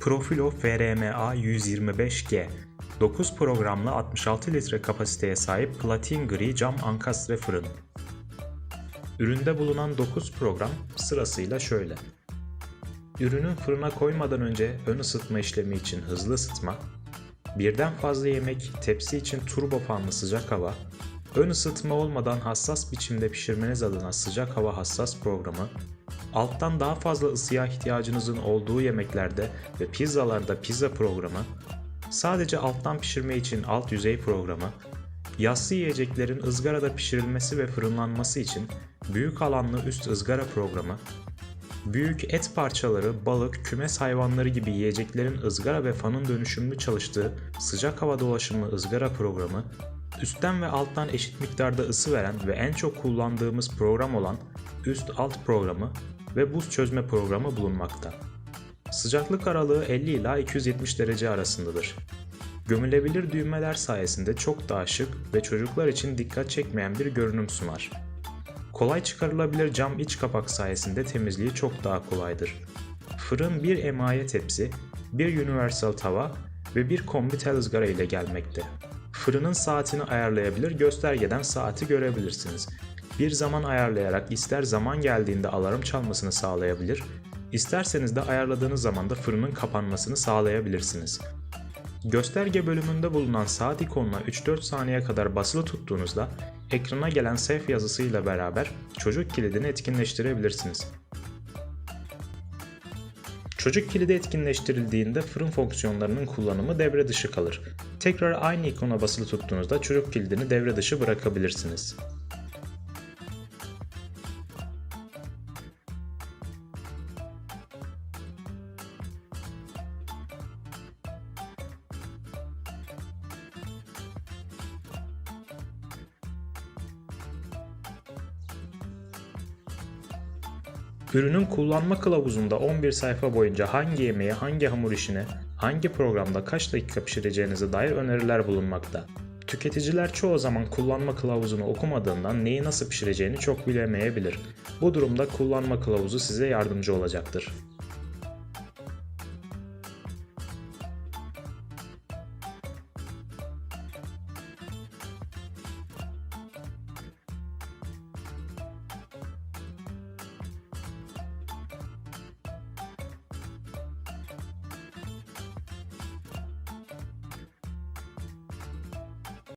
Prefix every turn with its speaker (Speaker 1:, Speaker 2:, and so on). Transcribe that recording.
Speaker 1: Profilo FRMA 125G 9 programlı 66 litre kapasiteye sahip platin gri cam ankastre fırın. Üründe bulunan 9 program sırasıyla şöyle. Ürünün fırına koymadan önce ön ısıtma işlemi için hızlı ısıtma, birden fazla yemek tepsi için turbo fanlı sıcak hava, ön ısıtma olmadan hassas biçimde pişirmeniz adına sıcak hava hassas programı, alttan daha fazla ısıya ihtiyacınızın olduğu yemeklerde ve pizzalarda pizza programı, sadece alttan pişirme için alt yüzey programı, yassı yiyeceklerin ızgarada pişirilmesi ve fırınlanması için büyük alanlı üst ızgara programı, büyük et parçaları, balık, kümes hayvanları gibi yiyeceklerin ızgara ve fanın dönüşümlü çalıştığı sıcak hava dolaşımlı ızgara programı, üstten ve alttan eşit miktarda ısı veren ve en çok kullandığımız program olan üst alt programı ve buz çözme programı bulunmakta. Sıcaklık aralığı 50 ila 270 derece arasındadır. Gömülebilir düğmeler sayesinde çok daha şık ve çocuklar için dikkat çekmeyen bir görünüm sunar. Kolay çıkarılabilir cam iç kapak sayesinde temizliği çok daha kolaydır. Fırın bir emaye tepsi, bir universal tava ve bir kombi tel ile gelmekte. Fırının saatini ayarlayabilir, göstergeden saati görebilirsiniz. Bir zaman ayarlayarak ister zaman geldiğinde alarm çalmasını sağlayabilir, isterseniz de ayarladığınız zaman da fırının kapanmasını sağlayabilirsiniz. Gösterge bölümünde bulunan saat ikonuna 3-4 saniye kadar basılı tuttuğunuzda ekrana gelen safe yazısıyla beraber çocuk kilidini etkinleştirebilirsiniz. Çocuk kilidi etkinleştirildiğinde fırın fonksiyonlarının kullanımı devre dışı kalır. Tekrar aynı ikona basılı tuttuğunuzda çocuk kilidini devre dışı bırakabilirsiniz. Ürünün kullanma kılavuzunda 11 sayfa boyunca hangi yemeği, hangi hamur işini, hangi programda kaç dakika pişireceğinize dair öneriler bulunmakta. Tüketiciler çoğu zaman kullanma kılavuzunu okumadığından neyi nasıl pişireceğini çok bilemeyebilir. Bu durumda kullanma kılavuzu size yardımcı olacaktır.